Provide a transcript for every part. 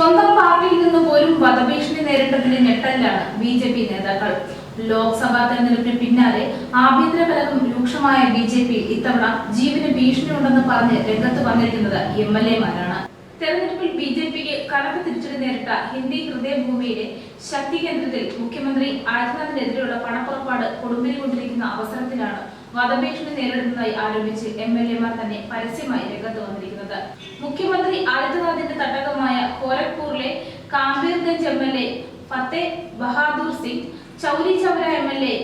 സ്വന്തം പാർട്ടിയിൽ നിന്ന് പോലും വധഭീഷണി നേരിട്ടതിന് ഞെട്ടലിലാണ് ബി ജെ പി നേതാക്കൾ. ലോക്സഭാ തെരഞ്ഞെടുപ്പിന് പിന്നാലെ ആഭ്യന്തര കലകം രൂക്ഷമായ ബി ജെ പി ഇത്തവണ ജീവന് ഭീഷണിയുണ്ടെന്ന് പറഞ്ഞ് രംഗത്ത് വന്നിരിക്കുന്നത് എം എൽ എമാരാണ്. തെരഞ്ഞെടുപ്പിൽ ബി ജെ പിക്ക് കനത്ത തിരിച്ചടി നേരിട്ട ഹിന്ദി ഹൃദയഭൂമിയിലെ ശക്തി കേന്ദ്രത്തിൽ മുഖ്യമന്ത്രി ആദിത്യനാഥിനെതിരെയുള്ള പണപ്പുറപ്പാട് കൊടുമ്പിരി കൊണ്ടിരിക്കുന്ന അവസരത്തിലാണ് വധഭീഷണി നേരിടുന്നതായി ആരോപിച്ച് എം എൽ എമാർ തന്നെ പരസ്യമായി രംഗത്ത് വന്നിരിക്കുന്നത്. മുഖ്യമന്ത്രി Campierganj M L A Fateh Bahadur Singh Chauri Chaura M L A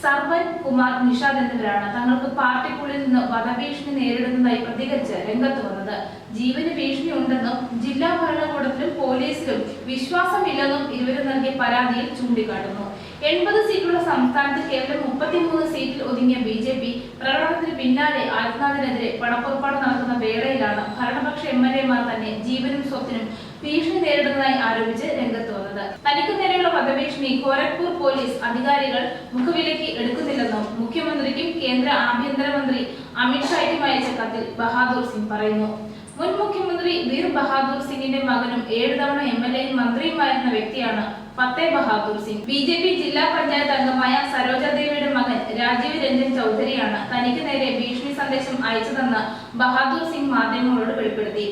Sarvan Kumar Nishad എന്നിവരാണ് തങ്ങൾക്ക് പാർട്ടിക്കുള്ളിൽ നിന്ന് വധഭീഷണി നേരിടുന്നതായി പ്രതികരിച്ച് രംഗത്ത് വന്നത്. ജീവന് ഭീഷണി ഉണ്ടെന്നും ജില്ലാ ഭരണകൂടത്തിലും പോലീസിലും വിശ്വാസമില്ലെന്നും ഇരുവരും നൽകിയ പരാതിയിൽ ചൂണ്ടിക്കാട്ടുന്നു. എൺപത് സീറ്റുള്ള സംസ്ഥാനത്ത് കേവലം മുപ്പത്തിമൂന്ന് സീറ്റിൽ ഒതുങ്ങിയ ബി ജെ പി പ്രകടനത്തിന് പിന്നാലെ ആദിത്യനാഥിനെതിരെ പണപ്പുറപ്പാട് നടത്തുന്ന വേളയിലാണ് ഭരണപക്ഷ എം എൽ എമാർ തന്നെ ജീവനും സ്വത്തിനും ഭീഷണി നേരിടുന്നതായി ആരോപിച്ച് രംഗത്ത് വന്നത്. തനിക്ക് നേരെയുള്ള വധഭീഷണി ഗോരഖ്പൂർ പോലീസ് അധികാരികൾ മുഖവിലേക്ക് എടുക്കുന്നില്ലെന്നും മുഖ്യമന്ത്രിക്കും കേന്ദ്ര ആഭ്യന്തരമന്ത്രി അമിത്ഷായ്ക്കും അയച്ച കത്തിൽ ബഹാദൂർ സിംഗ് പറയുന്നു. മുൻ മുഖ്യമന്ത്രി വീർ ബഹാദൂർ സിംഗിന്റെ മകനും ഏഴ് തവണ എം എൽ എയും മന്ത്രിയുമായിരുന്ന വ്യക്തിയാണ് Fateh Bahadur Singh. B J P ജില്ലാ പഞ്ചായത്ത് അംഗമായ സരോജ ദേവിയുടെ മകൻ രാജീവ് രഞ്ജൻ ചൗധരിയാണ് തനിക്ക് നേരെ ഭീഷണി സന്ദേശം അയച്ചതെന്ന് ബഹാദൂർ സിംഗ് മാധ്യമങ്ങളോട് വെളിപ്പെടുത്തി.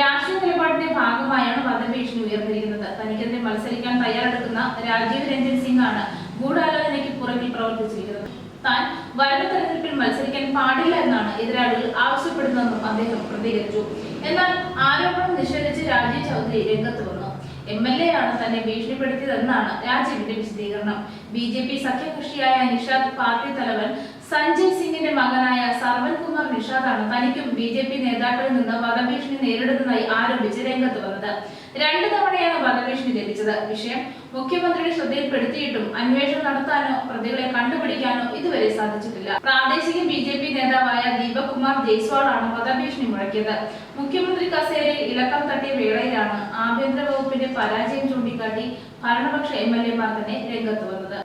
രാഷ്ട്രീയ നിലപാടിന്റെ ഭാഗമായാണ് വധഭീഷണി ഉയർന്നിരിക്കുന്നത്. തനിക്കെതിരെ മത്സരിക്കാൻ തയ്യാറെടുക്കുന്ന രാജീവ് രഞ്ജൻ സിംഗ് ആണ് ഗൂഢാലോചനയ്ക്ക് പുറകിൽ പ്രവർത്തിച്ചിരിക്കുന്നത്. താൻ വരുന്ന തെരഞ്ഞെടുപ്പിൽ മത്സരിക്കാൻ പാടില്ല എന്നാണ് എതിരാളികൾ ആവശ്യപ്പെടുന്നതെന്നും അദ്ദേഹം പ്രതികരിച്ചു. എന്നാൽ ആരോപണം നിഷേധിച്ച് രാജീവ് ചൗധരി രംഗത്ത് വന്നു. എം എൽ എ ആണ് തന്നെ ഭീഷണിപ്പെടുത്തിയതെന്നാണ് രാജീവിന്റെ വിശദീകരണം. ബി ജെ പി സഖ്യകക്ഷിയായ നിഷാദ് പാർട്ടി തലവൻ സഞ്ജയ് സിംഗിന്റെ കുമാർ നിഷാദാണ്. തനിക്കും ബി ജെ പി നേതാക്കളിൽ നിന്ന് വധഭീഷണി നേരിടുന്നതായി ആരോപിച്ച് രംഗത്ത് വന്നത്. രണ്ടു തവണയാണ് വധഭീഷണി ലഭിച്ചത്. വിഷയം മുഖ്യമന്ത്രിയുടെ ശ്രദ്ധയിൽപ്പെടുത്തിയിട്ടും അന്വേഷണം നടത്താനോ പ്രതികളെ കണ്ടുപിടിക്കാനോ ഇതുവരെ സാധിച്ചിട്ടില്ല. പ്രാദേശിക ബി ജെ പി നേതാവായ ദീപക് കുമാർ ജയ്സ്വാളാണ് വധഭീഷണി മുഴക്കിയത്. മുഖ്യമന്ത്രി കസേരയിൽ ഇളക്കം തട്ടിയ വേളയിലാണ് ആഭ്യന്തര വകുപ്പിന്റെ പരാജയം ചൂണ്ടിക്കാട്ടി ഭരണപക്ഷ എം എൽ എമാർ തന്നെ രംഗത്ത് വന്നത്.